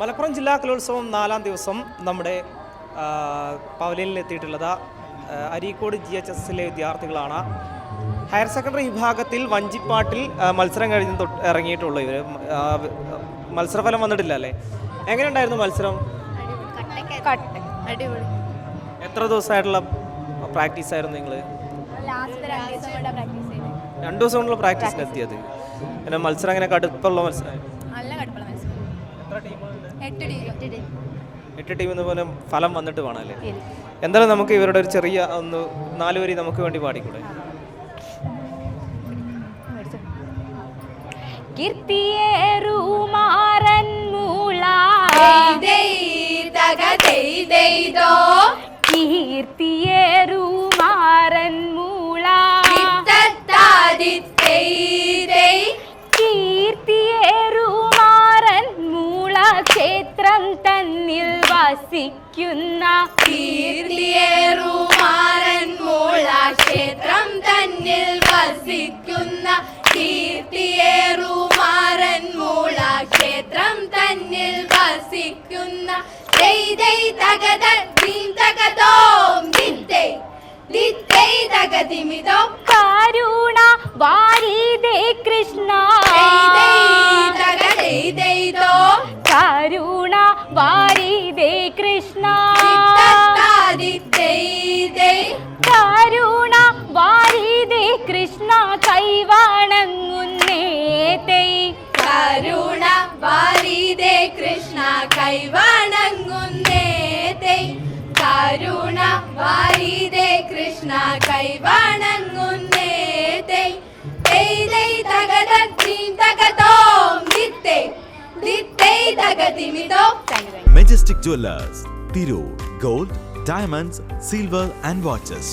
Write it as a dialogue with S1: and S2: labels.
S1: മലപ്പുറം ജില്ലാ കലോത്സവം നാലാം ദിവസം നമ്മുടെ പവലിയനിൽ എത്തിയിട്ടുള്ളത് അരീക്കോട് ജി എച്ച് എസ് എസിലെ വിദ്യാർത്ഥികളാണ്. ഹയർ സെക്കൻഡറി വിഭാഗത്തിൽ വഞ്ചിപ്പാട്ടിൽ മത്സരം കഴിഞ്ഞ് തൊട്ട് ഇറങ്ങിയിട്ടുള്ളൂ ഇവർ മത്സരഫലം വന്നിട്ടില്ല അല്ലേ? എങ്ങനെയുണ്ടായിരുന്നു മത്സരം? എത്ര ദിവസമായിട്ടുള്ള പ്രാക്ടീസ് ആയിരുന്നു നിങ്ങൾ
S2: ലാസ്റ്റ് രണ്ട് ദിവസം കൂടെ പ്രാക്ടീസ് ചെയ്തു
S1: രണ്ട് ദിവസം കൊണ്ടുള്ള പ്രാക്ടീസിന് എത്തിയത്. പിന്നെ മത്സരം അങ്ങനെ കടുപ്പുള്ള മത്സരമായിരുന്നു
S2: നല്ല കടുപ്പുള്ള മത്സരം. എട്ട് ടീം.
S1: എട്ട് ടീമിൽ പോലെ ഫലം വന്നിട്ട് വേണം അല്ലേ? എന്തായാലും നമുക്ക് ഇവരുടെ ഒരു ചെറിയ ഒന്ന് നാല് വരി നമുക്ക് വേണ്ടി പാടിക്കൂടെ?
S3: കീർത്തിയേറുമാറൻ മൂള. കീർത്തിയേറുമാറൻ മൂള തന്നിൽ വസിക്കുന്ന
S2: കീർത്തിയേറുമാരൻ മൂള ക്ഷേത്രം തന്നിൽ വസിക്കുന്ന കീർത്തിയേറുമാരൻ മൂള ക്ഷേത്രം തന്നിൽ വസിക്കുന്ന
S3: കാരുണ വാരിതേ കൃഷ്ണ. വാരിതേ കൃഷ്ണ. കരുണ വാരിതേ കൃഷ്ണ കൈവാണങ്ങുന്നേ തൈ.
S2: കരുണ വാരിതേ കൃഷ്ണ കൈവാണങ്ങുന്നേ തേ. കരുണ വാരിതേ Krishna കൈവണങ്ങുന്നേ തകതിമിതോ
S4: Majestic Jewelers, Tirur, gold, diamonds, silver and watches.